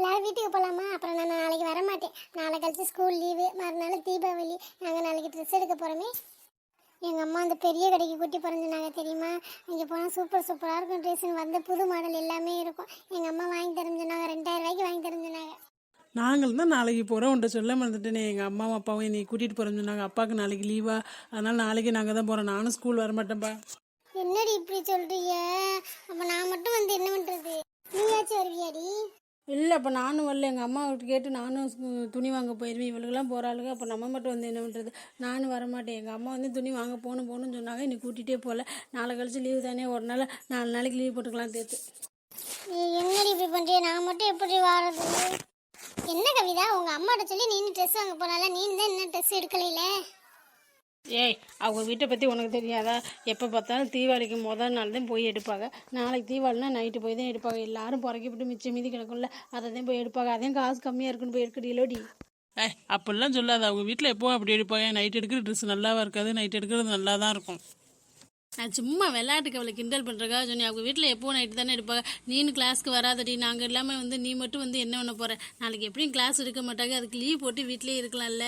எல்லாரும் வீட்டுக்கு போகலாமா அப்புறம் நான் நாளைக்கு வர மாட்டேன் நாளை கழிச்சு ஸ்கூல் லீவு மறுநாள் தீபாவளி நாங்கள் நாளைக்கு ட்ரெஸ் எடுக்க போகிறோமே எங்கள் அம்மா அந்த பெரிய கடைக்கு கூட்டி போகிறேன்னாங்க தெரியுமா? இங்கே போனால் சூப்பர் சூப்பராக இருக்கும் ட்ரெஸ்ஸுன்னு வந்த புது மாடல் எல்லாமே இருக்கும். எங்கள் அம்மா வாங்கி தரேன்னு ரெண்டாயிரம் ரூபாய்க்கு வாங்கி தரேன்னு நாங்களும் தான் நாளைக்கு போகிறோம் உன்ட்ட சொல்ல மறந்துட்டேனே. எங்கள் அம்மாவும் அப்பாவும் என்னை கூட்டிகிட்டு போகிறேன்னு சொன்னாங்க. அப்பாவுக்கு நாளைக்கு லீவா அதனால் நாளைக்கு நாங்கள் தான் போகிறோம் நானும் ஸ்கூல் வர மாட்டேன்ப்பா என்னடி இப்படி சொல்றீங்க? அப்ப நான் மட்டும் வந்து என்ன பண்றது? நீயாச்சும் வருவியாடி? இல்லை அப்போ நானும் வரல. எங்கள் அம்மா விட்டு கேட்டு நானும் துணி வாங்க போயிருவேன். இவளுக்கெல்லாம் போகிறாளுங்க அப்போ நம்ம மட்டும் வந்து என்ன பண்ணுறது நானும் வர மாட்டேன் எங்கள் அம்மா வந்து துணி வாங்க போகணும் போகணும்னு சொன்னாங்க. இன்னைக்கு கூட்டிகிட்டே போகல. நாளை கழிச்சு லீவு தானே. ஒரு நாள் நாலு நாளைக்கு லீவ் போட்டுக்கலாம் தேத்து. என்னடி இப்படி பண்ணுறிய நான் மட்டும் எப்படி வாரது? என்ன கவிதா? உங்கள் அம்மாட்ட சொல்லி நீ ட்ரெஸ் வாங்க போனால நீ தான் என்ன ட்ரெஸ் எடுக்கலையில? ஏய் அவங்க வீட்டை பற்றி உனக்கு தெரியாதா? எப்போ பார்த்தாலும் தீபாவளிக்கு முதல் நாள் தான் போய் எடுப்பாங்க. நாளைக்கு தீபாவளினா நைட்டு போய் தான் எடுப்பாங்க. எல்லாரும் புறக்கிவிட்டு மிச்சம் மீதி கிடக்கும்ல அதை தான் போய் எடுப்பாங்க. அதையும் காசு கம்மியாக இருக்குன்னு போய் எடுக்கடியிலோடி ஏய் அப்படிலாம் சொல்லாத. அவங்க வீட்டில் எப்போ அப்படி எடுப்பாங்க. நைட் எடுக்கிற ட்ரெஸ் நல்லாவா இருக்காது. நைட் எடுக்கிறது நல்லா தான் இருக்கும். நான் சும்மா விளையாட்டுக்கு அவளை கிண்டல் பண்ணுறக்காக சொன்னேன். அவங்க வீட்டில் எப்போ நைட்டு தானே எடுப்பாங்க. நீனு கிளாஸ்க்கு வராதடி. நாங்கள் இல்லாமல் வந்து நீ மட்டும் வந்து என்ன பண்ண போகிற நாளைக்கு எப்படியும் கிளாஸ் எடுக்க மாட்டாங்க. அதுக்கு லீவ் போட்டு வீட்டிலேயே இருக்கலாம்ல.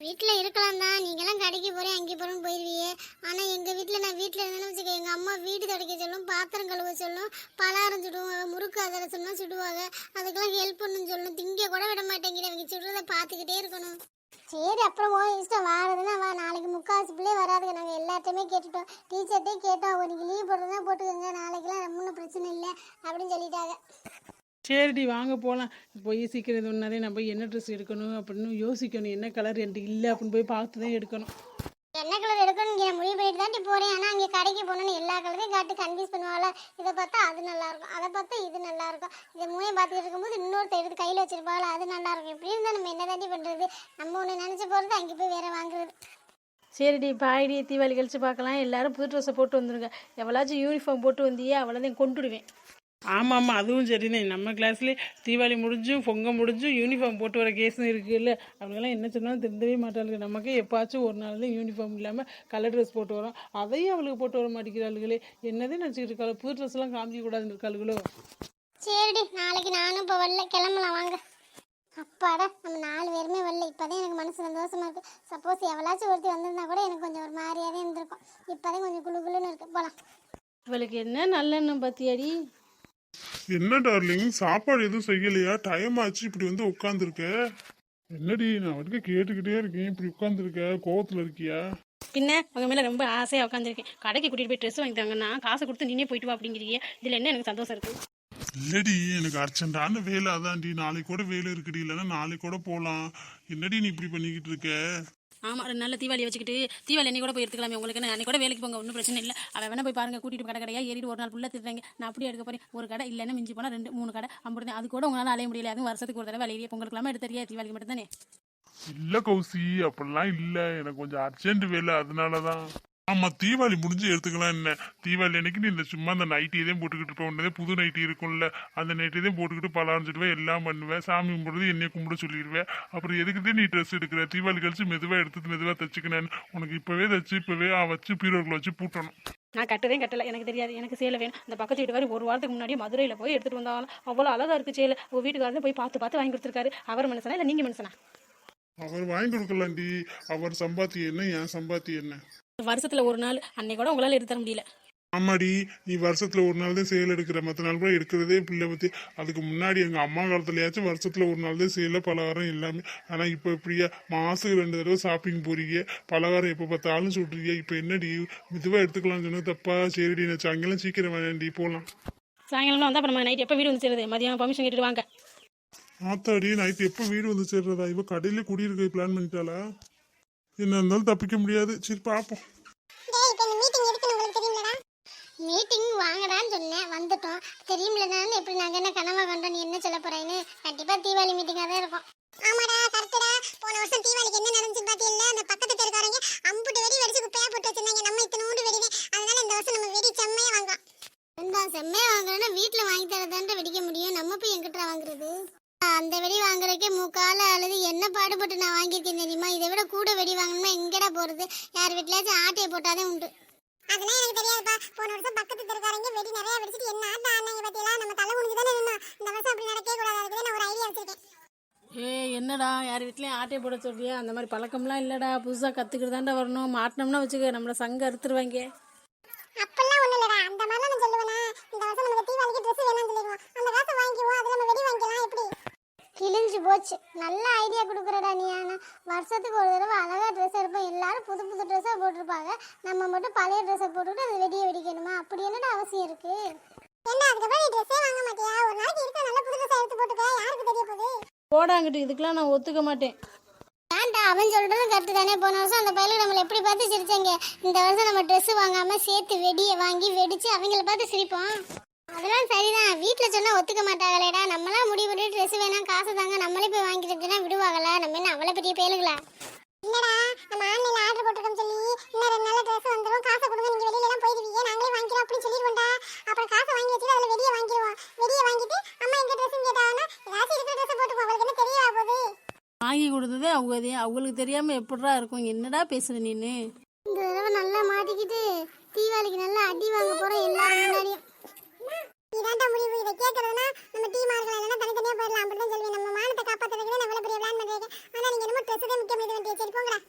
வீட்டில் இருக்கலாம் தான். நீங்களாம் கடைக்கு போகிறேன் அங்கே போகிறேன்னு போயிருவியே ஆனால் எங்கள் வீட்டில் நான் வீட்டில் இருந்தேன்னு வச்சுக்க எங்கள் அம்மா வீடு துடைக்க சொல்லும் பாத்திரம் கழுவ சொல்லும் பலாரம் சுடுவாங்க முறுக்கு அதில் சொன்னால் சுடுவாங்க. அதுக்கெல்லாம் ஹெல்ப் பண்ணுன்னு சொல்லணும் திங்க கூட விட மாட்டேங்கிற அவங்க சுடுறத பார்த்துக்கிட்டே இருக்கணும். சரி அப்புறம் ஓ இஷ்டம் வாரதுன்னா வா. நாளைக்கு முக்காசு பிள்ளை வராதுங்க. நாங்கள் எல்லாத்தையுமே கேட்டுட்டோம். டீச்சர்ட்டே கேட்டோம் இன்னைக்கு லீவ் போடுறதுனா போட்டுக்கோங்க. நாளைக்கெல்லாம் ஒன்றும் பிரச்சனை இல்லை. அப்படின்னு சொல்லிட்டாங்க. சரிடி வாங்க போகலாம் போய் சீக்கிரம் இது ஒன்றாரே நம்ம என்ன ட்ரெஸ் எடுக்கணும் அப்படின்னு யோசிக்கணும். என்ன கலர் என்கிட்ட இல்லை அப்படின்னு போய் பார்த்து தான் எடுக்கணும். என்ன கலர் எடுக்கணும் நான் முடிவு பண்ணிட்டு தாண்டி போறேன். ஆனா அங்கே கடைக்கு போகணும்னு எல்லா கலரையும் காட்டி கன்ஃபியூஸ் பண்ணுவாள்? இதை பார்த்தா அது நல்லா இருக்கும். அதை பார்த்தா இது நல்லா இருக்கும். இதை மூணையும் பார்த்துட்டு இருக்கும்போது இன்னொருத்த எடுத்து கையில் வச்சிருப்பாள்? அது நல்லா இருக்கும். இப்படி இருந்தால் நம்ம என்ன தாண்டி பண்றது? நம்ம ஒன்று நினைச்சு போறது அங்கே போய் வேற வாங்குறது. சரிடி பாய்டி தீபாவளி கழிச்சு பார்க்கலாம். எல்லாரும் புது ட்ரெஸ்ஸை போட்டு வந்துருங்க. எவ்வளாச்சும் யூனிஃபார்ம் போட்டு வந்தியே அவ்வளோதான் கொண்டுடுவேன். ஆமாம் ஆமாம் அதுவும் சரிண்ணே. நம்ம கிளாஸ்லேயே தீபாவளி முடிஞ்சும் பொங்கல் முடிஞ்சும் யூனிஃபார்ம் போட்டு வர கேஸும் இருக்குல்ல. அவங்களாம் என்ன சொன்னாலும் திருந்தவே மாட்டாளுங்க. நமக்கே எப்பாச்சும் ஒரு நாள் தான் யூனிஃபார்ம் இல்லாமல் கலர் ட்ரெஸ் போட்டு வரோம். அதையும் அவளுக்கு போட்டு வர மாட்டேங்கிறாளுகளே. என்னதே நினச்சிக்கிட்டு இருக்காளோ? புது ட்ரெஸ்லாம் காமிக்க கூடாதுன்னு இருக்காளுகளோ? சரிடி நாளைக்கு நானும் இப்போ வரல. கிளம்பலாம் வாங்க. அப்பாடா நம்ம நாலு பேருமே வரல. இப்போதான் எனக்கு மனசு சந்தோஷமா இருக்கு. சப்போஸ் எவ்வளாச்சும் ஒருத்தி வந்திருந்தா கூட எனக்கு கொஞ்சம் ஒரு மாதிரியாவே இருந்திருக்கும். இப்போதான் கொஞ்சம் குளு குளுன்னு இருக்கு. போலாம். இவளுக்கு என்ன நல்லெண்ணம் பத்தியாடி? என்ன டார்லிங் சாப்பாடு எதுவும் செய்யலையா? டைம் ஆச்சு இப்படி வந்து உட்காந்துருக்க என்னடி நான் வரைக்கும் கேட்டுக்கிட்டே இருக்கேன். இப்படி உட்காந்துருக்க கோவத்துல இருக்கியா? பின்ன உங்க மேலே ரொம்ப ஆசையாக உட்காந்துருக்கேன் கடைக்கு கூட்டிகிட்டு போய் ட்ரெஸ் வாங்கி தாங்கன்னா காசு கொடுத்து நீனே போயிட்டு வா அப்படிங்கிறீங்க. இதில் என்ன எனக்கு சந்தோஷம் இருக்குது இல்லடி எனக்கு அர்ஜென்டான வேலை அதான்டி. நாளைக்கு கூட வேலை இருக்குடி. இல்லைன்னா நாளைக்கு கூட போகலாம் என்னடி நீ இப்படி பண்ணிக்கிட்டு இருக்க? ஆமாம் ரெண்டு நாள் தீபாவளி வச்சுக்கிட்டு தீபாவளி அன்னைக்கு கூட போய் எடுத்துக்கலாமே உங்களுக்கு. என்ன அன்னைக்கு கூட வேலைக்கு போங்க ஒன்றும் பிரச்சனை இல்லை. அவன் வேணா போய் பாருங்க கூட்டிட்டு கடை கடையாக ஏறிட்டு ஒரு நாள் ஃபுல்லாக திட்டுறாங்க. நான் அப்படியே எடுக்க போறேன். ஒரு கடை இல்லைன்னா மிஞ்சி போனால் ரெண்டு மூணு கடை. அப்படி அது கூட உங்களால் அலைய முடியல. அதுவும் வருஷத்துக்கு ஒரு தடவை அலையிலேயே பொங்கலுக்குலாமா எடுத்துறியா? தீபாவளிக்கு மட்டும் தானே இல்லை கௌசி அப்படிலாம் இல்ல. எனக்கு கொஞ்சம் அர்ஜென்ட் வேலை அதனாலதான். ஆமா தீபாவளி முடிஞ்சு எடுத்துக்கலாம் என்ன? தீபாவளி அன்னைக்கு நீ இந்த சும்மா அந்த நைட்டி தான் போட்டுக்கிட்டு இருப்ப. உடனே புது நைட்டி இருக்கும்ல. அந்த நைட்டி தான் போட்டுக்கிட்டு பலாரிஞ்சிடுவேன் எல்லாம் பண்ணுவேன். சாமி கும்பிடுறது என்னைய கும்பிட சொல்லிடுவேன். அப்புறம் எதுக்குதான் நீ ட்ரெஸ் எடுக்கிற? தீபாவளி கழிச்சு மெதுவா எடுத்து மெதுவா தச்சுக்கினேன் உனக்கு இப்பவே தச்சு இப்பவே வச்சு பீரோக்குள்ள வச்சு பூட்டணும். நான் கட்டதே கட்டல. எனக்கு தெரியாது. எனக்கு சேலை வேணும். அந்த பக்கத்து வீட்டுக்காரி ஒரு வாரத்துக்கு முன்னாடி மதுரையில் போய் எடுத்துட்டு வந்தாலும் அவ்வளோ அழகா இருக்கு சேலை. உங்க வீட்டுக்காரர் போய் பார்த்து பார்த்து வாங்கி கொடுத்துருக்காரு. அவர் மனுஷனா இல்லை நீங்கள் மனுஷனா அவர் வாங்கி கொடுக்கலாண்டி. அவர் சம்பாத்தி என்ன என் சம்பாத்தி என்ன? வருஷத்துல ஒரு நாள் அன்னைக்கு கூட உங்களால் எடுத்து தர முடியல. ஆமாடி நீ வருஷத்துல ஒரு நாள் தான் சேல் எடுக்கிற. மற்ற நாள் கூட எடுக்கிறதே பிள்ளை பத்தி. அதுக்கு முன்னாடி எங்க அம்மா காலத்துலயாச்சும் வருஷத்துல ஒரு நாள் தான் சேல பலகாரம் எல்லாமே. ஆனா இப்போ இப்படியா மாசத்துக்கு ரெண்டு தடவை ஷாப்பிங் போறீங்க. பலகாரம் எப்போ பார்த்தாலும் சுடுறீங்க இப்போ என்னடி? மெதுவா எடுத்துக்கலாம்னு சொன்னா தப்பா? சரிடி நான் சாயங்காலம் சீக்கிரம் வேண்டி போலாம். சாயங்காலம் வந்தால் அப்புறம் நைட் எப்போ வீடு வந்து சேருது? மதியம் பர்மிஷன் கேட்டுட்டு வாங்க. ஆத்தாடி நைட்டு எப்போ வீடு வந்து சேர்றதா? இவ கடையில குடியிருக்க பிளான் பண்ணிட்டாளா? என்ன இருந்தாலும் தப்பிக்க முடியாது. சரி பார்ப்போம். மீட்டிங் மீட்டிங் வாங்கடான்னு சொன்னேன் வந்துட்டோம். தானே எப்படி நாங்கள் என்ன கனவா கண்டோம் நீ என்ன சொல்ல போறேன்னு? கண்டிப்பாக தீபாவளி மீட்டிங்காக தான் இருக்கும் முக்கால அழுது என்ன பாடுபட்டு நான் வாங்கியிருக்கேன் தெரியுமா? இதை விட கூட வெடி வாங்கணுமா எங்கடா போறது? யார் வீட்லயாச்சும் ஆட்டையை போட்டாதே உண்டு. அதெல்லாம் எனக்கு தெரியாதுப்பா. போன வருஷம் பக்கத்து தெருக்காரங்க வெடி நிறைய வெடிச்சிட்டு என்ன ஆட்டம் ஆனாங்க பத்தியெல்லாம் நம்ம தலை முடிஞ்சு தானே நின்னோம். இந்த வருஷம் அப்படி நடக்கவே கூடாது. அதுக்கு நான் ஒரு ஐடியா இல்லைடா யார் வீட்லேயும் ஆட்டை போட சொல்றியா? அந்த மாதிரி பழக்கம்லாம் இல்லைடா. புதுசாக கற்றுக்கிட்டு வரணும். மாட்டினோம்னா வச்சுக்க. நம்மளை சங்க அறுத்துருவாங்க. அப்பெல்லாம் ஒண்ணு இல்லடா. அந்த மாதிரிலாம் நான் சொல்லுவேனா. இந்த வருஷம் நமக்கு தீபாவளிக்கு ட்ரெஸ் வேணாம்னு சொல்லிடுவோம். அந்த காசை வாங்கிக்குவோம். அதுல நம்ம வெடி கிழிஞ்சு போச்சு. நல்ல ஐடியா கொடுக்குறடா நீ ஆனா. வருஷத்துக்கு ஒரு தடவை அழகா ட்ரெஸ் எடுப்போம். எல்லாரும் புது புது ட்ரெஸ்ஸாக போட்டிருப்பாங்க. நம்ம மட்டும் பழைய ட்ரெஸ்ஸை போட்டுட்டு அது வெடியை வெடிக்கணுமா? அப்படி என்னடா அவசியம் இருக்கு? ஏண்டா அதுக்கப்புறம் நீ ட்ரெஸ்ஸே வாங்க மாட்டியா? ஒரு நாளைக்கு இருக்க நல்ல புது ட்ரெஸ் எடுத்து போட்டுக்க. யாருக்கு தெரிய போகுது? போடாங்கிட்டு இதுக்கெல்லாம் நான் ஒத்துக்க மாட்டேன். ஏன்டா அவன் சொல்றதும் கரெக்டு தானே? போன வருஷம் அந்த பையலுக்கு நம்மளை எப்படி பார்த்து சிரிச்சாங்க? இந்த வருஷம் நம்ம Dress வாங்காம சேர்த்து வெடியை வாங்கி வெடிச்சு அவங்கள பார்த்து சிரிப்போம். அதெல்லாம் சரிதான். வீட்டில் சொன்னா ஒத்துக்க மாட்டாங்களேடா. நம்மளாம் முடிவு பண்ணி ட்ரெஸ் வேணாம் காசு தாங்க நம்மளே போய் வாங்கிட்டு விடுவாங்களா? நம்ம என்ன அவ்வளோ பெரிய பயலுங்களா இல்லடா நம்ம ஆன்லைன்ல ஆர்டர் போட்டிருக்கோம் சொல்லி இன்னும் ரெண்டு நாள் ட்ரெஸ் வந்துடும் காசை கொடுங்க நீங்க வெளியில எல்லாம் போயிடுவீங்க. நாங்களே வாங்கிக்கிறோம் அப்படின்னு சொல்லிடுவோம்டா. அப்புறம் காசை வாங்கி வச்சுட்டு அதில் வெடியை வாங்கிடுவோம். வெடியை வாங்கிட்டு அம்மா எங்க ட்ரெஸ் கேட்டாங்கன்னா ஏதாச்சும் இருக்கிற ட்ரெஸ் போட்டுப்போம் அவளுக்கு என்ன தெரியவா போகுது? வாங்கி கொடுத்ததே அவங்க அவங்களுக்கு தெரியாமல் எப்படிடா இருக்கும்? என்னடா பேசுற நீனு? இந்த தடவை நல்லா மாட்டிக்கிட்டு தீபாவளிக்கு நல்லா அடி வாங்க போறோம் எல்லாரும் முன்னாடியும். கேட்கறதுனா நம்ம டீமா இருக்கலாம் இல்லைன்னா தனித்தனியா போயிடலாம். அப்படிதான் சொல்லுவேன். நம்ம மானத்தை காப்பாத்துறதுக்கு நான் இவ்வளவு பெரிய பிளான் பண்றேன் ஆனா நீங்க என்னமோ ட்ரெஸ் தான் முக்கியம் இது வேண்டிய சரி போங்கடா.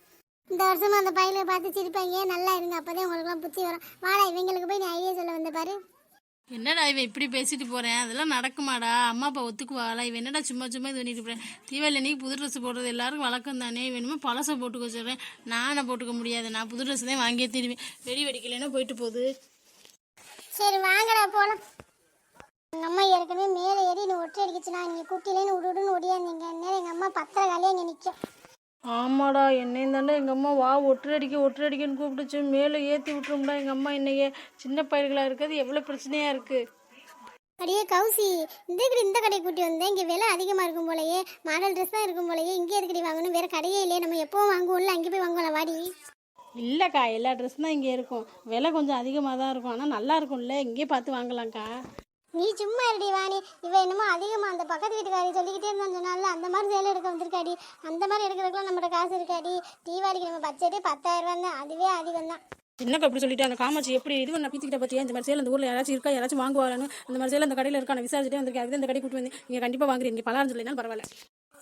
இந்த வருஷமா அந்த பையலை பார்த்து சிரிப்பாங்க. நல்லா இருங்க. அப்பதான் உங்களுக்குலாம் புத்தி வரும். வாடா இவங்களுக்கு போய் நீ ஐடியா சொல்ல வந்த பாரு. என்னடா இவன் இப்படி பேசிட்டு போறேன்? அதெல்லாம் நடக்குமாடா. அம்மா அப்பா ஒத்துக்குவாளா? இவன் என்னடா சும்மா சும்மா இது பண்ணிட்டு போறேன்? தீபாவளி அன்னைக்கு புது ட்ரெஸ் போடுறது எல்லாருக்கும் வழக்கம் தானே? வேணுமோ பழசை போட்டுக்க சொல்றேன் நானே போட்டுக்க முடியாது. நான் புது ட்ரெஸ் தான் வாங்கியே திரும்பி வெடி வெடிக்கலைன்னா போயிட்டு போகுது. சரி வாங்கடா போலாம். எங்க அம்மா ஏற்கனவே மேலே ஏறி நீ ஒற்றை அடிக்குச்சுனா நீங்க குட்டிலேன்னு விடு விடுன்னு ஒடியாந்தீங்க நேரம் எங்க அம்மா பத்திர காலையே இங்க நிக்கும் ஆமாடா என்னையும் தாண்டா எங்கள் அம்மா வா ஒற்றடிக்க ஒற்றடிக்கன்னு கூப்பிட்டுச்சு. மேலே ஏற்றி விட்டுரும்டா எங்கள் அம்மா என்னையே. சின்ன பயிர்களாக இருக்கிறது எவ்வளோ பிரச்சனையாக இருக்குது அடியே கௌசி இந்த கடை இந்த கடை கூட்டி வந்தேன். இங்கே விலை அதிகமாக இருக்கும் போலயே மாடல் ட்ரெஸ் தான் இருக்கும் போலயே இங்கே எதுக்கடி வாங்கணும்? வேற கடையே இல்லையே நம்ம எப்பவும் வாங்குவோம்ல அங்கே போய் வாங்குவோம்ல வாடி. இல்லைக்கா எல்லா ட்ரெஸ் தான் இங்கே இருக்கும். விலை கொஞ்சம் அதிகமாக தான் இருக்கும். ஆனால் நல்லா இருக்கும்ல இங்கேயே பார்த்து வாங்கலாம்க்கா. நீ சும்மா இருடி வாணி. இவ என்னமோ அதிகமாக அந்த பக்கத்து வீட்டுக்காரி சொல்லிக்கிட்டே இருந்தான் சொன்னால அந்த மாதிரி சேலை எடுக்க வந்திருக்காடி. அந்த மாதிரி எடுக்கிறதுக்குலாம் நம்மகிட்ட காசு இருக்காடி. தீபாவளிக்கு நம்ம பட்ஜெட்டே பத்தாயிரம் தான். அதுவே அதிகம் தான். என்னக்கா அப்படி சொல்லிட்டு அந்த காமாட்சி எப்படி இது பண்ண? பீத்திக்கிட்ட பற்றியா இந்த மாதிரி சேலை அந்த ஊரில் யாராச்சும் இருக்கா? யாராச்சும் வாங்குவாரான்னு அந்த மாதிரி சேலை அந்த கடையில் இருக்கா நான் விசாரிச்சுட்டே வந்திருக்கேன். அதுக்கு இந்த கடை கூட்டு வந்து நீங்கள் கண்டிப்பாக வாங்குறீங்க பலாரம் சொல்லினாலும் பரவாயில்ல.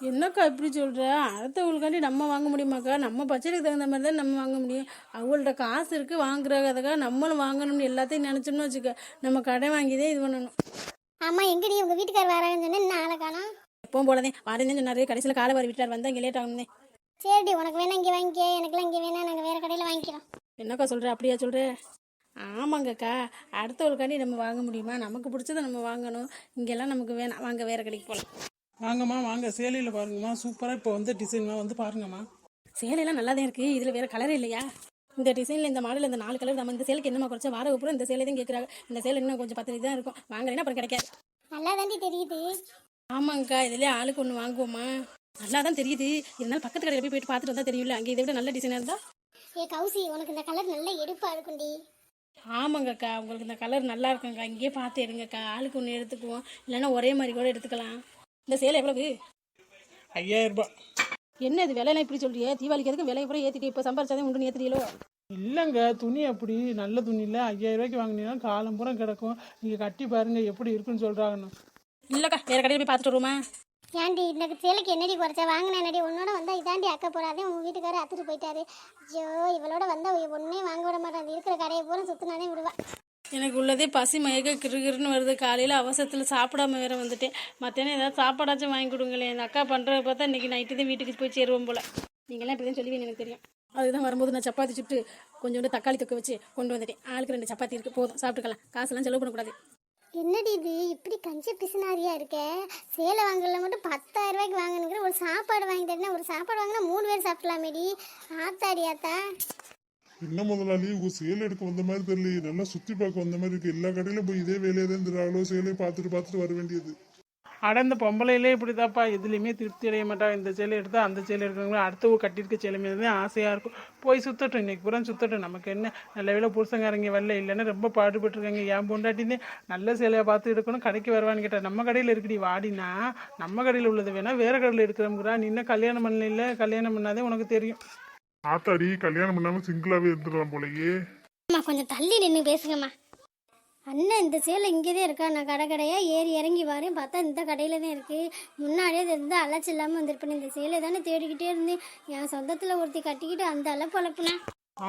என்னக்கா இப்படி சொல்கிற அடுத்தவங்களுக்காண்டி நம்ம வாங்க முடியுமாக்கா? நம்ம பட்ஜெட்டுக்கு தகுந்த மாதிரி தான் நம்ம வாங்க முடியும். அவங்கள்ட்ட காசு இருக்குது வாங்குறதுக்காக நம்மளும் வாங்கணும்னு எல்லாத்தையும் நினச்சோம்னு வச்சுக்க. நம்ம கடை வாங்கிதே இது பண்ணணும். ஆமாம் எங்கடி உங்கள் வீட்டுக்கார் வராங்கன்னு சொன்னேன். ஆளை காணோம்? எப்பவும் போலதே வரேன்னு சொன்னாரு. கடைசியில் காலை வாரி விட்டார் வந்தா இங்கே லேட் ஆகும்னே. சரிடி உனக்கு வேணா இங்கே வாங்கிக்க எனக்குலாம் இங்கே வேணா. நாங்கள் வேறு கடையில் வாங்கிக்கிறோம். என்னக்கா சொல்கிற அப்படியா சொல்கிற ஆமாங்கக்கா. அடுத்தவங்களுக்காண்டி நம்ம வாங்க முடியுமா? நமக்கு பிடிச்சதை நம்ம வாங்கணும். இங்கெல்லாம் நமக்கு வேணாம். வாங்க வேறு கடைக்கு போகலாம் வாங்கம்மா வாங்க. சேலையில் பாருங்கம்மா. சூப்பராக இப்போ வந்து டிசைன்லாம் வந்து பாருங்கம்மா. சேலையெல்லாம் நல்லா தான் இருக்குது இதில் வேறு கலரே இல்லையா? இந்த டிசைனில் இந்த மாடல் இந்த நாலு கலர் நம்ம இந்த சேலைக்கு என்னமா குறைச்சா? வார பூரா இந்த சேலை தான் கேட்குறாங்க இந்த சேலை இன்னும் கொஞ்சம் பத்து தான் இருக்கும். வாங்கலைன்னா அப்புறம் கிடைக்காது. நல்லா தாண்டி தெரியுது. ஆமாங்கக்கா இதுலேயே ஆளுக்கு ஒன்று வாங்குவோமா நல்லா தான் தெரியுது. இருந்தாலும் பக்கத்து கடையில் போய் போயிட்டு பார்த்துட்டு வந்தால் தெரியும்ல. அங்கே இதை விட நல்ல டிசைனாக இருந்தால் ஏ கௌசி உனக்கு இந்த கலர் நல்ல எடுப்பா இருக்கும்டி ஆமாங்கக்கா உங்களுக்கு இந்த கலர் நல்லா இருக்குங்க இங்கேயே பார்த்து எடுங்கக்கா. ஆளுக்கு ஒன்று எடுத்துக்குவோம். இல்லைன்னா ஒரே மாதிரி கூட எடுத்துக்கலாம். இந்த சேலை எவ்வளவு? ஐயாயிரம் ரூபாய். என்ன இது விலையெல்லாம் இப்படி சொல்றியே? தீபாவளிக்கு எதுக்கு விலையை கூட ஏற்றிட்டு இப்போ சம்பாரிச்சாதே உண்டு ஏற்றுறீங்களோ இல்லைங்க துணி அப்படி நல்ல துணி இல்லை. ஐயாயிரம் ரூபாய்க்கு வாங்கினீங்கன்னா காலம் பூரா கிடக்கும். நீங்கள் கட்டி பாருங்க எப்படி இருக்குன்னு சொல்கிறாங்கன்னு இல்லைக்கா வேறு கடையில் போய் பார்த்துட்டு வருவோமா? ஏன்டி இந்த சேலைக்கு என்னடி குறைச்சா? வாங்கினேன்டி உன்னோட வந்தா இதாண்டி அக்க போறாதே உங்க வீட்டுக்காரர் அத்துட்டு போயிட்டாரு. ஐயோ இவளோட வந்தா ஒன்னே வாங்க விட மாட்டான். இருக்கிற கடையை பூரா சுத்தினானே விடுவா. எனக்கு உள்ளதே பசி மயக்க கிருகிருன்னு வருது. காலையில் அவசரத்தில் சாப்பிடாம வேற வந்துட்டேன். மத்தியானம் ஏதாவது சாப்பாடாச்சும் வாங்கி கொடுங்களேன். என் அக்கா பண்ணுறத பார்த்தா இன்றைக்கி நைட்டு தான் வீட்டுக்கு போய் சேருவோம் போல். நீங்களாம் இப்படி தான் சொல்லுவீங்க எனக்கு தெரியும். அதுதான் வரும்போது நான் சப்பாத்தி சுட்டு கொஞ்சோண்டு தக்காளி தொக்க வச்சு கொண்டு வந்துட்டேன். ஆளுக்கு ரெண்டு சப்பாத்தி இருக்குது போதும். சாப்பிட்டுக்கலாம். காசெல்லாம் செலவு பண்ணக்கூடாது. என்னடி இது? இப்படி கஞ்சி பிசினாரியா இருக்க? சேலை வாங்கல மட்டும் பத்தாயிரம் ரூபாய்க்கு வாங்கணுங்கிற ஒரு சாப்பாடு வாங்கி தரேன்னா ஒரு சாப்பாடு வாங்கினா மூணு பேர் சாப்பிடலாமேடி. ஆத்தாடி ஆத்தா. என்ன முதலாளி உங்க சேல் எடுக்க வந்த மாதிரி தெரியல நல்லா சுத்தி பார்க்க வந்த மாதிரி இருக்கு. எல்லா கடையிலும் போய் இதே வேலையை தான் இருக்கிறாங்களோ சேலையை பார்த்துட்டு பார்த்துட்டு வர வேண்டியது. அட இந்த பொம்பளையிலே இப்படி தான்ப்பா திருப்தி அடைய மாட்டா. இந்த சேலை எடுத்தா அந்த சேலை எடுக்கிறவங்க அடுத்த ஒரு கட்டியிருக்க சேலை மீது தான் ஆசையாக இருக்கும். போய் சுத்தட்டும். இன்னைக்கு பூரா சுத்தட்டும். நமக்கு என்ன? நல்ல வேலை புருஷங்காரங்க வரல. இல்லைன்னா ரொம்ப பாடுபட்டுருக்காங்க. என் பொண்டாட்டின்னு நல்ல சேலையை பார்த்து எடுக்கணும். கடைக்கு வருவான்னு கேட்டால் நம்ம கடையில் இருக்கடி வாடினா நம்ம கடையில் உள்ளது வேணால் வேற கடையில் எடுக்கிறோம்ங்கிறா. நீ இன்னும் கல்யாணம் பண்ணல கல்யாணம் பண்ணாதே உனக்கு தெரியும். ஆத்தாடி கல்யாணம் பண்ணாம சிங்கிளாவே இருந்துடலாம் போலயே. அம்மா கொஞ்சம் தள்ளி நின்று பேசுங்கம்மா. அண்ணன் இந்த சேலை இங்கே தான் இருக்கா? நான் கடை கடையாக ஏறி இறங்கி வரேன். பார்த்தா இந்த கடையில் தான் இருக்குது முன்னாடியே இருந்து அழைச்சி இல்லாமல் வந்திருப்பேன். இந்த சேலை தானே தேடிக்கிட்டே இருந்தேன். என் சொந்தத்தில் ஒருத்தி கட்டிக்கிட்டு அந்த அளவு பழப்பினேன்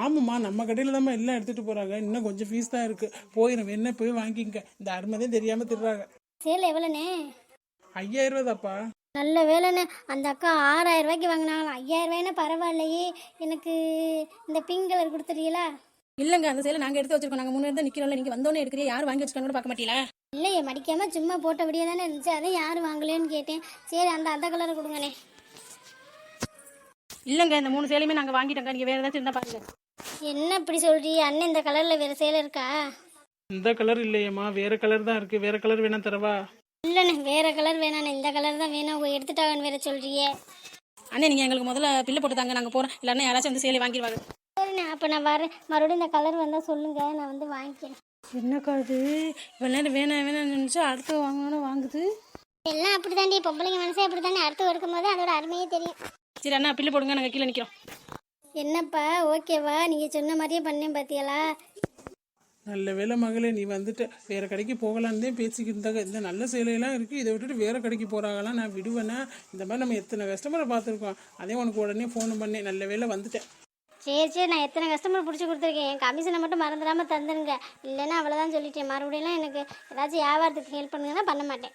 ஆமாம்மா நம்ம கடையில் தான் எல்லாம் எடுத்துகிட்டு போகிறாங்க இன்னும் கொஞ்சம் ஃபீஸ் தான் இருக்குது போயிடும் என்ன போய் வாங்கிக்க? இந்த அருமைதான் தெரியாமல் திடுறாங்க சேலை எவ்வளோண்ணே? ஐயாயிரம் ரூபாதாப்பா. நல்ல வேலைண்ணே அந்த அக்கா ஆறாயிரம் ரூபாய்க்கு வாங்கினாங்களாம். ஐயாயிரம் ரூபாய்னா பரவாயில்லையே. எனக்கு இந்த பிங்க் கலர் கொடுத்துறீங்களா? இல்லைங்க அந்த சேலை நாங்கள் எடுத்து வச்சிருக்கோம். நாங்கள் தான் நிற்கிறோம்ல நீங்கள் வந்தோன்னே எடுக்கிறீங்க யார் வாங்கி வச்சுக்கணும் கூட பார்க்க மாட்டீங்களா? இல்லையே மடிக்காமல் சும்மா போட்டபடியே தானே இருந்துச்சு. அதான் யாரும் வாங்கலேன்னு கேட்டேன். சரி அந்த அந்த கலரை கொடுங்கண்ணே. இல்லைங்க இந்த மூணு சேலையுமே நாங்கள் வாங்கிட்டோங்க நீங்கள் வேறு ஏதாச்சும் இருந்தால் பாருங்க. என்ன இப்படி சொல்றீ? அண்ணன் இந்த கலரில் வேறு சேலை இருக்கா? இந்த கலர் இல்லையேம்மா. வேறு கலர் தான் இருக்குது வேறு கலர் வேணா தரவா? இல்லைண்ணே வேற கலர் வேணாண்ணே. இந்த கலர் தான் வேணும். உங்க எடுத்துட்டாங்கன்னு வேற சொல்றியே. அண்ணே நீங்கள் எங்களுக்கு முதல்ல பில்லு போட்டு தாங்க. நாங்கள் போகிறோம் இல்லைன்னா யாராச்சும் வந்து சேலை வாங்கிடுவாங்க. சரிண்ணே அப்போ நான் வரேன் மறுபடியும் இந்த கலர் வந்தால் சொல்லுங்க. நான் வந்து வாங்கிக்கிறேன். என்னக்கா இது? இவ்வளோ நேரம் வேணாம் வேணாம்னு நினச்சா அடுத்து வாங்கணும்னு வாங்குது. எல்லாம் அப்படி தாண்டி பொம்பளைங்க மனசே அப்படி தானே அடுத்து எடுக்கும்போது அதோட அருமையே தெரியும். சரி அண்ணா பில்லு போடுங்க. நாங்கள் கீழே நிற்கிறோம் என்னப்பா? ஓகேவா? நீங்கள் சொன்ன மாதிரியே பண்ணேன் பார்த்தியலா நல்ல வேலை மகளே நீ வந்துட்ட. வேறு கடைக்கு போகலான்னு தான் பேசிக்கிட்டு இருந்தாங்க. இந்த நல்ல சேலையெல்லாம் இருக்குது இதை விட்டுட்டு வேறு கடைக்கு போகிறாங்களா நான் விடுவேனா? இந்த மாதிரி நம்ம எத்தனை கஸ்டமரை பார்த்துருக்கோம். அதே உனக்கு உடனே ஃபோன் பண்ணேன். நல்ல வேலை வந்துட்டேன். சரி சரி. நான் எத்தனை கஸ்டமர் பிடிச்சி கொடுத்துருக்கேன்? என் கமிஷனை மட்டும் மறந்துடாமல் தந்துருங்க. இல்லைன்னா அவ்வளோதான் சொல்லிட்டேன். மறுபடியும்லாம் எனக்கு ஏதாச்சும் வியாபாரத்துக்கு ஹெல்ப் பண்ணுங்கன்னா பண்ண மாட்டேன்.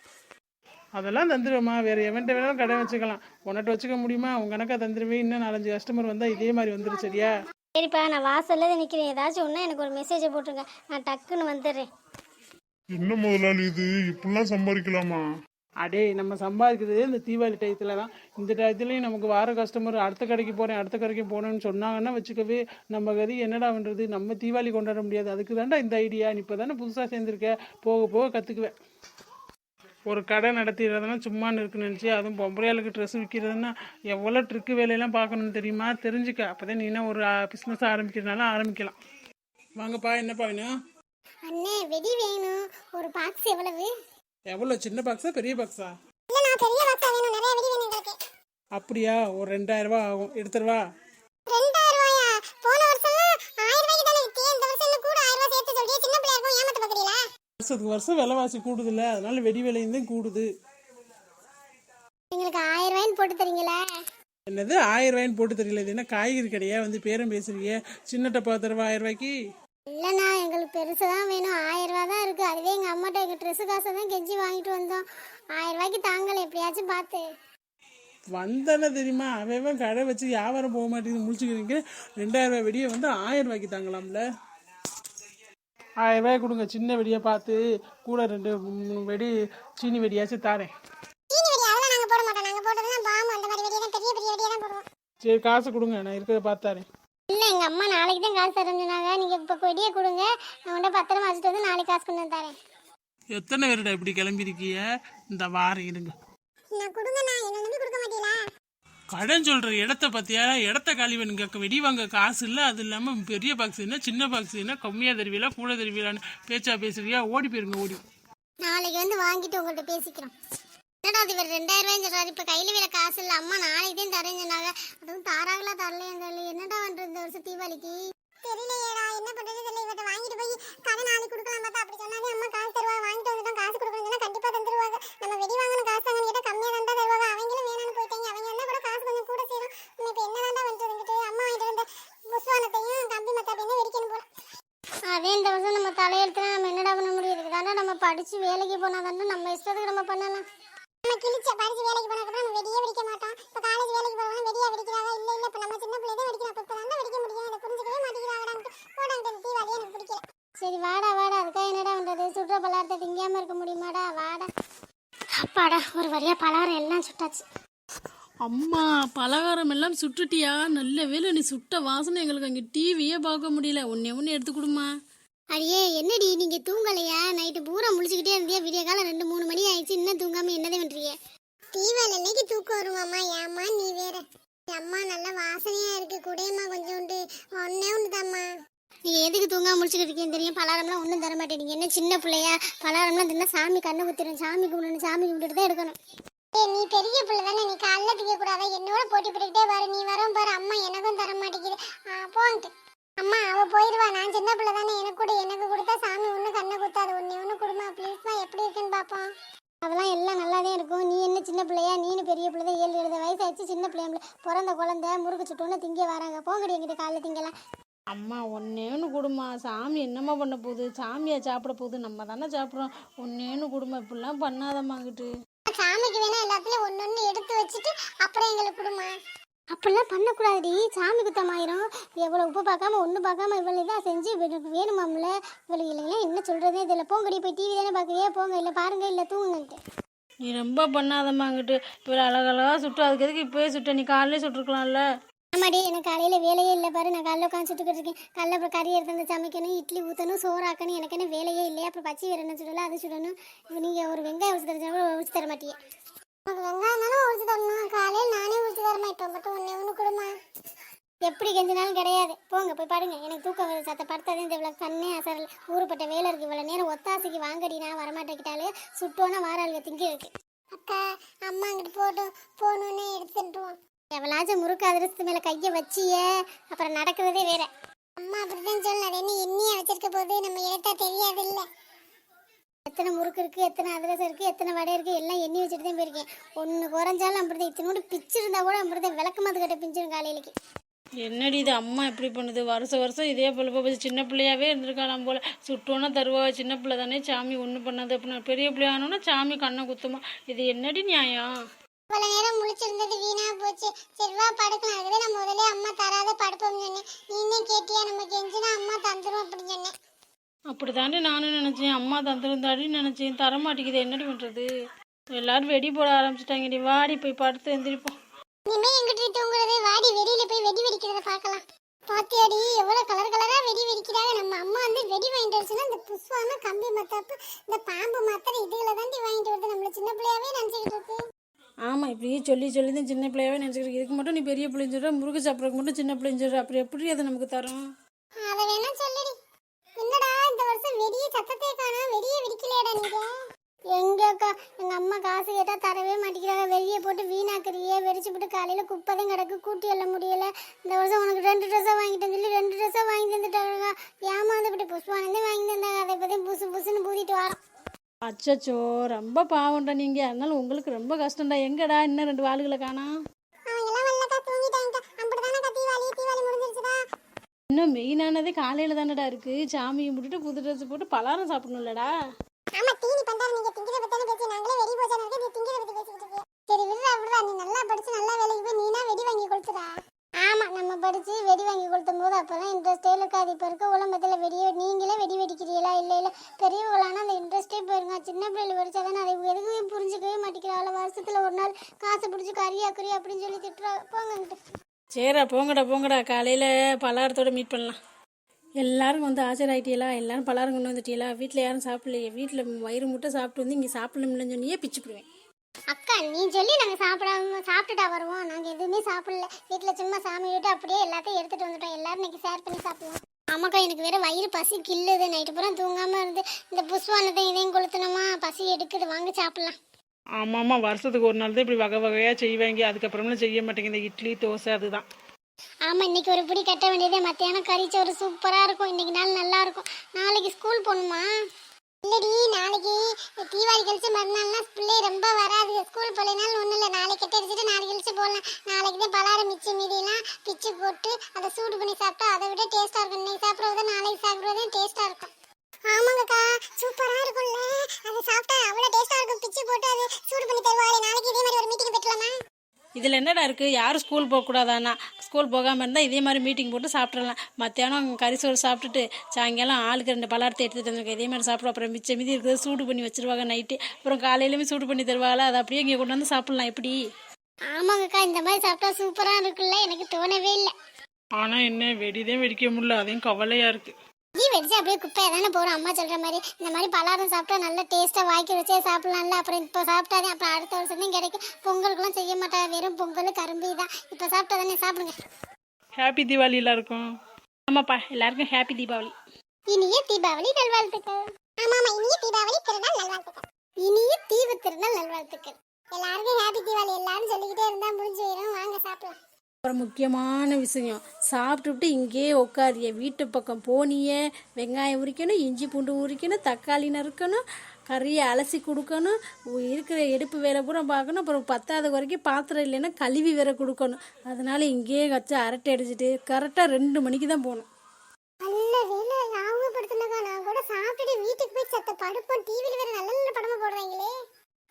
அதெல்லாம் தந்துடுவேம்மா வேறு எவன்ட்ட வேணாலும் கடை வச்சுக்கலாம். உன்கிட்ட வச்சுக்க முடியுமா? உங்க கணக்கா தந்துடுவேன் இன்னும் நாலஞ்சு கஸ்டமர் வந்தால் இதே மாதிரி வந்துடும் சரியா? சரிப்பா நான் வாசல்ல நிற்கிறேன் ஏதாச்சும் ஒன்றா எனக்கு ஒரு மெசேஜை போட்டுருங்க. நான் டக்குன்னு வந்துடுறேன். என்ன முதலாளி இது? இப்படிலாம் சம்பாதிக்கலாமா? அடே நம்ம சம்பாதிக்கிறது இந்த தீபாவளி டயத்தில் தான். இந்த டயத்துலையும் நமக்கு வார கஸ்டமர் அடுத்த கடைக்கு போகிறேன் அடுத்த கடைக்கு போகிறேன்னு சொன்னாங்கன்னா வச்சுக்கவே நம்ம கதி என்னடா பண்ணுறது நம்ம தீபாவளி கொண்டாட முடியாது. அதுக்கு தான்டா இந்த ஐடியா நீ இப்போ தானே புதுசாக சேர்ந்துருக்க. போக போக கற்றுக்குவேன் ஒரு கடை நடத்திடுறதுனா சும்மான்னு இருக்குன்னு நினச்சி அதுவும் பொம்பளையாளுக்கு ட்ரெஸ் விற்கிறதுனா எவ்வளோ ட்ரிக்கு வேலையெல்லாம் பார்க்கணும்னு தெரியுமா? தெரிஞ்சுக்க. அப்போ தான் நீனா ஒரு பிஸ்னஸ் ஆரம்பிக்கிறதுனால ஆரம்பிக்கலாம். வாங்கப்பா என்னப்பா வேணும்? அண்ணே வெடி வேணும். ஒரு பாக்ஸ் எவ்வளவு? எவ்வளோ சின்ன பாக்ஸா பெரிய பாக்ஸா இல்லை நான் பெரிய பாக்ஸா வேணும். நிறைய வெடி வேணும் அப்படியா? ஒரு ரெண்டாயிரம் ரூபாய் ஆகும். எடுத்துருவா வருஷத்துக்கு வருஷம் விலைவாசி கூடுதுல்ல. அதனால வெடி விலையும் தான் கூடுது. எங்களுக்கு ஆயிரம் ரூபாய்னு போட்டு தரீங்களா? என்னது? ஆயிரம் ரூபாய்ன்னு போட்டு தெரியல இது என்ன காய்கறி கடையா? வந்து பேரம் பேசுறீங்க. சின்ன டப்பா தருவா ஆயிரம் ரூபாய்க்கு? இல்லைண்ணா எங்களுக்கு பெருசு தான் வேணும். ஆயிரம் ரூபா தான் இருக்கு. அதுவே எங்கள் அம்மாட்ட எங்கள் ட்ரெஸ்ஸு காசை தான் கெஞ்சி வாங்கிட்டு வந்தோம். ஆயிரம் ரூபாய்க்கு தாங்கல. எப்படியாச்சும் பார்த்து. வந்தானே தெரியுமா? அவன் கடை வச்சு வியாபாரம் போக மாட்டேங்குது. முடிச்சுக்கிறீங்க ரெண்டாயிரம் ரூபாய் வெடியை வந்து ஆயிரம் ரூபாய்க்கு தாங்கலாம்ல. ஆயிரம் ரூபாய் கொடுங்க. சின்ன வெடியை பார்த்து கூட ரெண்டு மூணு வெடி சீனி வெடியாச்சும் தாரேன். சரி காசு கொடுங்க. நான் இருக்கிறத பார்த்து தாரேன். இல்லை எங்கள் அம்மா நாளைக்கு தான் காசு தரேன் சொன்னாங்க. நீங்கள் இப்போ வெடியை கொடுங்க. நான் உன்ட்ட பத்திரமா வச்சுட்டு வந்து நாளைக்கு காசு கொண்டு வந்து தரேன். எத்தனை பேருடா இப்படி கிளம்பியிருக்கீங்க? இந்த வாரம் இருங்க. நான் என்ன நம்பி கொடுக்க மாட்டீங்களா கடன் சொல்ற இடத்த பத்தியா இடத்த காலி பண்ணுங்க வெடி வாங்க காசு இல்லை அது இல்லாம பெரிய பாக்ஸ் என்ன சின்ன பாக்ஸ் என்ன கம்மியா தருவீங்களா கூட தருவீங்களான்னு பேச்சா பேசுறியா? ஓடி போயிருங்க ஓடி. நாளைக்கு வந்து வாங்கிட்டு உங்கள்கிட்ட பேசிக்கிறோம். என்னடா அது இவர் ரெண்டாயிரம் ரூபாய் சொல்றாரு. இப்போ கையில் வேற காசு இல்லை. அம்மா நாளைக்கு தான் தரேன்னு சொன்னாங்க. அதுவும் தாராங்களா தரலையான்னு தெரியல என்னடா பண்ணுறது இந்த வருஷம் தீபாவளிக்கு? தெரியலையேடா. என்ன பண்றது தெரியல. இவர்கிட்ட வாங்கிட்டு போய் கடை நாளைக்கு கொடுக்கலாம் பார்த்தா அப்படி சொன்னாலே அம்மா காசு தருவா வாங்கிட்டு வந்துட்டோம் காசு கொடுக்கணும் கண்டிப்பா தந்துருவாங்க. நம்ம வெடி வாங்கணும் காசு வாங்கணும் கேட்டா கம்மியா இப்போ பண்ணிட்டு வந்துட்டு அம்மா வாங்கிட்டு வந்த புஸ்வானத்தையும் கம்பி மத்தாப்பையும் வெடிக்கணும் போல. அதே இந்த வருஷம் நம்ம தலையெழுத்துனா நம்ம என்னடா பண்ண முடியும்? இதுக்கு தானே நம்ம படிச்சு வேலைக்கு போனா தானே நம்ம இஷ்டத்துக்கு நம்ம பண்ணலாம். நம்ம கிழிச்ச படிச்சு வேலைக்கு போனதுக்கப்புறம் நம்ம வெடியே வெடிக்க மாட்டோம். இப்போ காலேஜ் வேலைக்கு போறவங்க வெடியா வெடிக்கிறாங்க. இல்ல இல்ல இப்போ நம்ம சின்ன பிள்ளை தான் வெடிக்கிறோம். அப்போ தான் வெடிக்க முடியும். அதை புரிஞ்சுக்கவே மாட்டேங்கிறாங்கடான்ட்டு போடான்ட்டு இந்த தீபாவளியே எனக்கு பிடிக்கல. சரி வாடா வாடா. அதுக்காக என்னடா பண்றது? சுற்ற பலாரத்தை திங்காம இருக்க முடியுமாடா? வாடா. அப்பாடா ஒரு வழியா பலகாரம் எல்லாம் சுட்டாச்சு. அம்மா பலகாரம் எல்லாம் சுட்டுட்டியா? நல்ல வேலை நீ சுட்ட வாசனை எங்களுக்கு அங்கே டிவியே பார்க்க முடியல. ஒன்னே ஒன்று எடுத்து கொடுமா அடியே என்னடி நீங்க தூங்கலையா? நைட்டு பூரா முழிச்சுக்கிட்டே இருந்தியா? விடிய காலம் ரெண்டு மூணு மணி ஆயிடுச்சு. இன்னும் தூங்காம என்னதே பண்றீங்க? தீபாவளி அன்னைக்கு தூக்கம் வருமாம்மா. ஏம்மா நீ வேற. அம்மா நல்ல வாசனையா இருக்கு. குடையம்மா கொஞ்சோண்டு. ஒன்னே ஒன்று தாம்மா நீங்க எதுக்கு தூங்காம முடிச்சுக்கிட்டு இருக்கீங்க தெரியும். பலாரம்லாம் ஒன்றும் தர மாட்டேங்க என்ன சின்ன பிள்ளையா? பலாரம்லாம் தின்னா சாமி கண்ணு குத்திரும். சாமி கும்பிடணும். சாமி கும்பிட்டு தான் எடுக்கணும். ஏ நீ பெரிய பிள்ளை தானே. நீ காலைல தூக்க கூடாத? என்னோட போட்டி போட்டுக்கிட்டே வர நீ வரும் பாரு. அம்மா எனக்கும் தர மாட்டேங்குது. போன்ட்டு. அம்மா அவ போயிடுவா நான் சின்ன பிள்ளை தானே. எனக்கு கூட எனக்கு கொடுத்தா சாமி ஒன்றும் கண்ணை குத்தாது. ஒன்று ஒன்று கொடுமா? ப்ளீஸ்மா எப்படி இருக்குன்னு பார்ப்போம் அதெல்லாம் எல்லாம் நல்லாதான் இருக்கும். நீ என்ன சின்ன பிள்ளையா? நீனு பெரிய பிள்ளை தான். ஏழு எழுத வயசாச்சு சின்ன பிள்ளைய பிறந்த குழந்தை முறுக்கு சுட்டோன்னு திங்க வராங்க. போங்கடி எங்கிட்ட காலைல திங்கலாம். அம்மா ஒன்னேன்னு கொடுமா. சாமி என்னம்மா பண்ண போகுது? சாமியை சாப்பிட போகுது? நம்ம தானே சாப்பிட்றோம். ஒன்னேன்னு கொடுமா. இப்படிலாம் பண்ணாதம்மாங்கிட்டு சாமிக்கு வேணா எல்லாத்துலயும் ஒன்னொன்னு எடுத்து வச்சுட்டு அப்புறம் எங்களுக்கு கொடுமா. அப்படிலாம் பண்ணக்கூடாதுடி. சாமி குத்தமாயிரும். எவ்வளோ உப்பு பார்க்காம ஒன்று பார்க்காம இவ்வளோ இதாக செஞ்சு இவளுக்கு வேணுமாம்ல? இவளுக்கு இல்லைங்களா என்ன சொல்கிறதே இதில் போங்கடி போய் டிவி தானே பார்க்குறியே? போங்க இல்லை பாருங்க இல்லை தூங்குங்கன்ட்டு நீ ரொம்ப பண்ணாதம்மாங்கிட்டு இப்போ அழகழகா சுட்டு அதுக்கு எதுக்கு இப்போயே சுட்ட? நீ காலையிலே சுட்டுருக்கலாம்ல. ஆமாடி எனக்கு காலையில் வேலையே இல்லை பாரு. நான் காலைல உட்காந்து சுட்டுக்கிட்டு இருக்கேன். காலைல அப்புறம் கறி எடுத்து வந்து சமைக்கணும் இட்லி ஊற்றணும் சோறாக்கணும் எனக்கு என்ன வேலையே இல்லையா. அப்புறம் பச்சை வேறு என்ன சுடலாம் அது சுடணும். இப்போ நீங்கள் ஒரு வெங்காயம் உரிச்சு தரச்சா கூட உரிச்சு தர மாட்டியே. உனக்கு வெங்காயம் தானே உரிச்சு தரணும். காலையில் நானே உரிச்சு தரமா இப்போ மட்டும் ஒன்றே ஒன்று கொடுமா எப்படி கெஞ்சினாலும் கிடையாது. போங்க போய் பாருங்க. எனக்கு தூக்கம் வருது. சத்த படுத்தாதே. இந்த இவ்வளோ கண்ணே அசரல். ஊருப்பட்ட வேலை இருக்கு. இவ்வளோ நேரம் ஒத்தாசைக்கு வாங்கடி. நான் வரமாட்டேக்கிட்டாலே சுட்டோன்னா வாராளுங்க திங்க இருக்கு. அக்கா அம்மா அங்கிட்டு போட்டோம் போகணுன்னு எடுத்துட்டுருவோம் எவளாச்சும் முறுக்கு அதிரசத்து மேலே கையை வச்சியே அப்புறம் நடக்கிறதே வேற. அம்மா அப்படிதான் சொல்லு அது என்ன எண்ணியா வச்சிருக்க போது நம்ம எடுத்தா தெரியாது இல்ல எத்தனை முறுக்கு இருக்கு எத்தனை அதிரசம் இருக்கு எத்தனை வடை இருக்கு எல்லாம் எண்ணி வச்சுட்டு தான் போயிருக்கேன். ஒன்று குறைஞ்சாலும் அப்படிதான் இத்தனோடு பிச்சு இருந்தா கூட அப்படிதான் விளக்கமாத்து கட்ட பிஞ்சிடும் காலையிலக்கு. என்னடி இது அம்மா இப்படி பண்ணுது? வருஷம் வருஷம் இதே போல போய் சின்ன பிள்ளையாவே இருந்திருக்கலாம் போல. சுட்டோன்னா தருவா சின்ன பிள்ளை தானே. சாமி ஒன்றும் பண்ணாது. அப்படின்னா பெரிய பிள்ளையானோன்னா சாமி கண்ணை குத்துமா? இது என்னடி நியாயம்? இவ்வளவு நேரம் முழிச்சிருந்தது வீணா போச்சு. சரி வா படுக்கலாம். அதுவே நான் முதல்ல அம்மா தராத படுப்போம்னு சொன்னேன். நீனே கேட்டியா நம்ம கெஞ்சினா அம்மா தந்துரும் அப்படின்னு சொன்னேன். அப்படி தாண்டி நானும் நினச்சேன். அம்மா தந்திருந்தாடி நினச்சேன். தர மாட்டேங்குது என்னடி பண்ணுறது எல்லாரும் வெடி போட ஆரம்பிச்சிட்டாங்கடி வாடி போய் படுத்து எந்திரிப்போம். இனிமே எங்கிட்ட தூங்குறது? வாடி வெளியில போய் வெடி வெடிக்கிறத பார்க்கலாம். பாத்தியாடி எவ்வளவு கலர் கலரா வெடி வெடிக்கிறாங்க. நம்ம அம்மா வந்து வெடி வாங்கிட்டு வருச்சுன்னா இந்த புஷ்வான கம்பி மத்தாப்பு இந்த பாம்பு மாத்திரை இதுகளை தாண்டி வாங்கிட்டு வருது நம்மள சின்ன பிள்ளையாவே நினைச்சுக்கிட்டு இருக்கு. ஆமாம் இப்படியே சொல்லி சொல்லி தான் சின்ன பிள்ளையாவே நினச்சிக்கிறேன் இதுக்கு மட்டும் நீ பெரிய பிள்ளைன்னு சொல்கிற முருகு சாப்பிட்றதுக்கு மட்டும் சின்ன பிள்ளைன்னு சொல்கிற அப்புறம் எப்படி அதை நமக்கு தரும்? அதை வேணா சொல்லுடி. என்னடா இந்த வருஷம் வெடிய சத்தத்தை காணா வெடிய வெடிக்கலையடா நீங்க? எங்கக்கா எங்க அம்மா காசு கேட்டா தரவே மாட்டேங்கிறாங்க. வெளியே போட்டு வீணாக்குறியே. வெடிச்சு போட்டு காலையில குப்பைதான் கிடக்கு. கூட்டி எல்ல முடியல. இந்த வருஷம் உனக்கு ரெண்டு ட்ரெஸ்ஸா வாங்கிட்டேன்னு சொல்லி ரெண்டு ட்ரெஸ்ஸா வாங்கி தந்துட்டாங்க ஏமாந்து விட்டு புஷ்பானந்தே வாங்கி தந்தாங்க அதை பத்தி புசு புசுன்னு பூதிட்டு வரோம் அச்சச்சோ ரொம்ப பாவம்டா நீங்கள் அதனால உங்களுக்கு ரொம்ப கஷ்டம்டா. எங்கடா இன்னும் ரெண்டு வாளுகளை முடிஞ்சிருச்சுடா. இன்னும் மெயினானதே காலையில் தானடா இருக்குது சாமி கும்பிட்டுட்டு புது ட்ரெஸ் போட்டு பலாரம் சாப்பிடணும்லடா. இருக்கு. சரி விடுறா விடுறா நீ நல்லா படிச்சு நல்லா வேலைக்கு போய் நீனா வெடி வாங்கி கொடுத்துடா ஆமா நம்ம படிச்சு வெடி வாங்கி கொடுத்தும் போது அப்பதான் இன்ட்ரெஸ்டே இருக்காது. இப்ப இருக்க உலகத்துல வெடியே நீங்களே வெடி வெடிக்கிறீங்களா? இல்ல இல்ல. பெரியவங்களானா அந்த இன்ட்ரெஸ்டே போயிருங்க சின்ன பிள்ளைகள் படிச்சாதானே அதை எதுவுமே புரிஞ்சுக்கவே மாட்டேங்கிறாள் வருஷத்துல ஒரு நாள் காசு பிடிச்சி கறியா கறி அப்படின்னு சொல்லி திட்டுறா. போங்கன்ட்டு சரிடா போங்கடா போங்கடா. காலையில் பலாரத்தோட மீட் பண்ணலாம். எல்லாரும் வந்து ஆஜராயிட்டீங்களா எல்லாரும் பலாரம் கொண்டு வந்துட்டீங்களா வீட்டில் யாரும் சாப்பிடலையே? வீட்டில் வயிறு முட்டை சாப்பிட்டு வந்து இங்கே சாப்பிடணும்லன்னு சொன்னியே பிச்சு போடுவேன். அக்கா நீ சொல்லி நாங்க சாப்பிடாம சாப்பிட்டுட்டா வருவோம். நாங்க எதுவுமே சாப்பிடல. வீட்டுல சும்மா சாமி விட்டு அப்படியே எல்லாத்தையும் எடுத்துட்டு வந்துட்டோம். எல்லாரும் இன்னைக்கு ஷேர் பண்ணி சாப்பிடுவோம் ஆமாக்கா எனக்கு வேற வயிறு பசி கில்லுது நைட்டு பூரா தூங்காம இருந்து இந்த புஷ்வானத்தை இதையும் கொளுத்தணுமா? பசி எடுக்குது. வாங்க சாப்பிடலாம். ஆமாம்மா வருஷத்துக்கு ஒரு நாள் தான் இப்படி வகை வகையாக செய்வாங்க. அதுக்கப்புறமெல்லாம் செய்ய மாட்டேங்க இந்த இட்லி தோசை அதுதான். ஆமாம் இன்னைக்கு ஒரு பிடி கட்ட வேண்டியதே மத்தியானம் கறிச்சோ ஒரு சூப்பராக இருக்கும். இன்னைக்கு நாள் நல்லா இருக்கும். நாளைக்கு ஸ்கூல் போகணுமா? இல்லடி நாளைக்கு தீபாவளி கழிச்சு மறுநாள்னா பிள்ளை ரொம்ப வராது. ஸ்கூல் போகலைனாலும் ஒன்றும் இல்லை. நாளைக்கு கட்ட அடிச்சுட்டு நாளைக்கு கழிச்சு போடலாம். நாளைக்கு தான் பலாரம் மிச்சம் மீதியெல்லாம் பிச்சு போட்டு அதை சூடு பண்ணி சாப்பிட்டா அதை விட டேஸ்ட்டாக இருக்கும். இன்னைக்கு சாப்பிட்றது நாளைக்கு சாப்பிட்றது டேஸ்ட்டாக இருக்கும். ஆமாங்கக்கா சூப்பரா இருக்கும்ல. அதை சாப்பிட்டா அவ்வளோ டேஸ்டா இருக்கும். பிச்சு போட்டு அது சூடு பண்ணி தருவாளே. நாளைக்கு இதே மாதிரி ஒரு மீட்டிங் பெற்றலாமா? இதில் என்னடா இருக்குது யாரும் ஸ்கூல் போகக்கூடாதாண்ணா ஸ்கூல் போகாமல் இருந்தால் இதே மாதிரி மீட்டிங் போட்டு சாப்பிட்றலாம் மத்தியானம் கறி சோறு சாப்பிட்டுட்டு சாயங்காலம் ஆளுக்கு ரெண்டு பலாரத்தை எடுத்துகிட்டு வந்துருக்கோம் இதே மாதிரி சாப்பிடும் அப்புறம் மிச்சம் மீதி இருக்கிறது சூடு பண்ணி வச்சிருவாங்க நைட்டு அப்புறம் காலையிலுமே சூடு பண்ணி தருவாங்களா அதை அப்படியே இங்கே கொண்டு வந்து சாப்பிட்லாம். எப்படி? ஆமாங்கக்கா இந்த மாதிரி சாப்பிட்டா சூப்பரா இருக்குல்ல எனக்கு தோணவே இல்லை. ஆனால் என்ன வெடிதான் வெடிக்க முடியல. அதையும் கவலையாக இருக்குது டீ வெடிச்சு அப்படியே குப்பையை தானே போகிறோம் அம்மா சொல்கிற மாதிரி இந்த மாதிரி பலாரம் சாப்பிட்டா நல்ல டேஸ்ட்டாக வாய்க்கு வச்சே சாப்பிடலாம்ல. அப்புறம் இப்போ சாப்பிட்டாதே அப்புறம் அடுத்த வருஷத்தையும் கிடைக்கும் பொங்கலுக்குலாம் செய்ய மாட்டாங்க வெறும் பொங்கல் கரும்பு தான் இப்போ சாப்பிட்டா தானே சாப்பிடுங்க. ஹாப்பி தீபாவளி எல்லாருக்கும். ஆமாப்பா எல்லாருக்கும் ஹாப்பி தீபாவளி இனிய தீபாவளி நல்வாழ்த்துக்கள். ஆமா ஆமா இனிய தீபாவளி திருநாள் நல்வாழ்த்துக்கள். இனிய தீவு திருநாள் நல்வாழ்த்துக்கள். எல்லாருக்கும் ஹாப்பி தீபாவளி எல்லாரும் சொல்லிக்கிட்டே இருந்தா முடிஞ்சு வாங்க சாப்பிடலாம். அப்புறம் முக்கியமான விஷயம் சாப்பிட்டுட்டு இங்கேயே உட்காரிய வீட்டு பக்கம் போனியே வெங்காயம் உரிக்கணும் இஞ்சி பூண்டு உரிக்கணும் தக்காளி நறுக்கணும் கறியை அலசி கொடுக்கணும் இருக்கிற எடுப்பு வேலை பூரா பார்க்கணும் அப்புறம் பத்தாவது வரைக்கும் பாத்திரம் இல்லைன்னா கழுவி வேற கொடுக்கணும். அதனால இங்கேயே வச்சு அரட்டை அடிச்சிட்டு கரெக்டாக ரெண்டு மணிக்கு தான் போகணும். நல்ல வேலை ஞாபகப்படுத்தினக்கா நான் கூட சாப்பிட்டுட்டு வீட்டுக்கு போய் சத்த படுப்போம் டிவியில் வேற நல்ல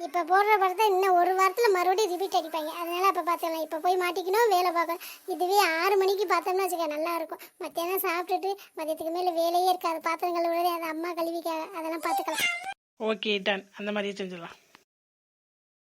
இப்போ போடுற படத்தை இன்னும் ஒரு வாரத்தில் மறுபடியும் ரிப்பீட் அடிப்பாங்க. அதனால அப்போ பார்த்துக்கலாம் இப்போ போய் மாட்டிக்கணும் வேலை பார்க்கணும். இதுவே ஆறு மணிக்கு பார்த்தோம்னா வச்சுக்க நல்லா இருக்கும். மத்தியானம் சாப்பிட்டுட்டு மதியத்துக்கு மேலே வேலையே இருக்காது. பாத்திரங்கள் விட அதை அம்மா கழுவிக்க அதெல்லாம் பார்த்துக்கலாம் ஓகே டன் அந்த மாதிரியே செஞ்சிடலாம்.